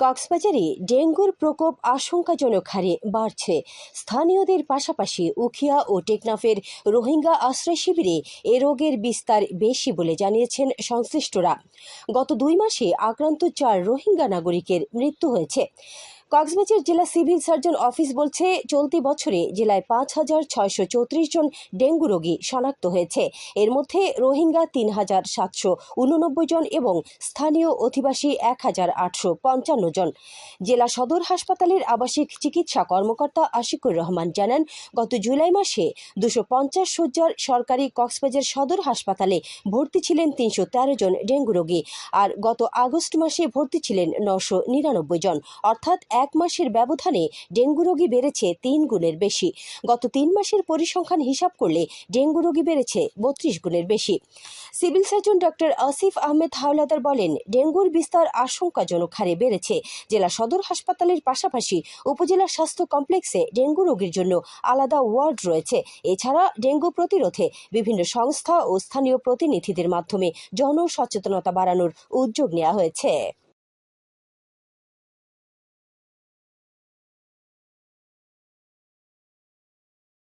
কক্সবাজারে ডেঙ্গুর প্রকোপ আশঙ্কাজনক হারে বাড়ছে। স্থানীয়দের পাশাপাশি উখিয়া ও টেকনাফের রোহিঙ্গা আশ্রয় শিবিরে এ রোগের বিস্তার বেশি বলে জানিয়েছেন সংশ্লিষ্টরা। গত দুই মাসে আক্রান্ত চার রোহিঙ্গা নাগরিকের মৃত্যু হয়েছে। কক্সবাজার জেলা সিভিল সার্জন অফিস বলছে, চলতি বছরে জেলায় পাঁচ হাজার ছয়শো চৌত্রিশ জন ডেঙ্গু রোগী শনাক্ত হয়েছে। এর মধ্যে রোহিঙ্গা তিন হাজার সাতশো উননব্বই জন এবং স্থানীয় অধিবাসী এক হাজার আটশো পঞ্চান্ন জন। জেলা সদর হাসপাতালের আবাসিক চিকিৎসা কর্মকর্তা আশিকুর রহমান জানান, গত জুলাই মাসে দুশো পঞ্চাশ শয্যার সরকারি কক্সবাজার সদর হাসপাতালে ভর্তি ছিলেন তিনশো তেরো জন ডেঙ্গু রোগী আর গত আগস্ট মাসে ভর্তি ছিলেন নশো নিরানব্বই জন। অর্থাৎ এক মাসের ব্যবধানে ডেঙ্গু রোগী বেড়েছে তিন গুণের বেশি। গত তিন মাসের পরিসংখ্যান হিসাব করলে ডেঙ্গু রোগী বেড়েছে বত্রিশ গুণের বেশি। Civil surgeon doctor Asif Ahmed Howlader বলেন, ডেঙ্গুর বিস্তার আশঙ্কাজনক হারে বেড়েছে। জেলা সদর হাসপাতালের পাশাপাশি উপজেলা স্বাস্থ্য কমপ্লেক্সে ডেঙ্গু রোগীর জন্য আলাদা ওয়ার্ড রয়েছে। এছাড়া ডেঙ্গু প্রতিরোধে বিভিন্ন সংস্থা ও স্থানীয় প্রতিনিধিদের মাধ্যমে জনসচেতনতা বাড়ানোর উদ্যোগ নেওয়া হয়েছে।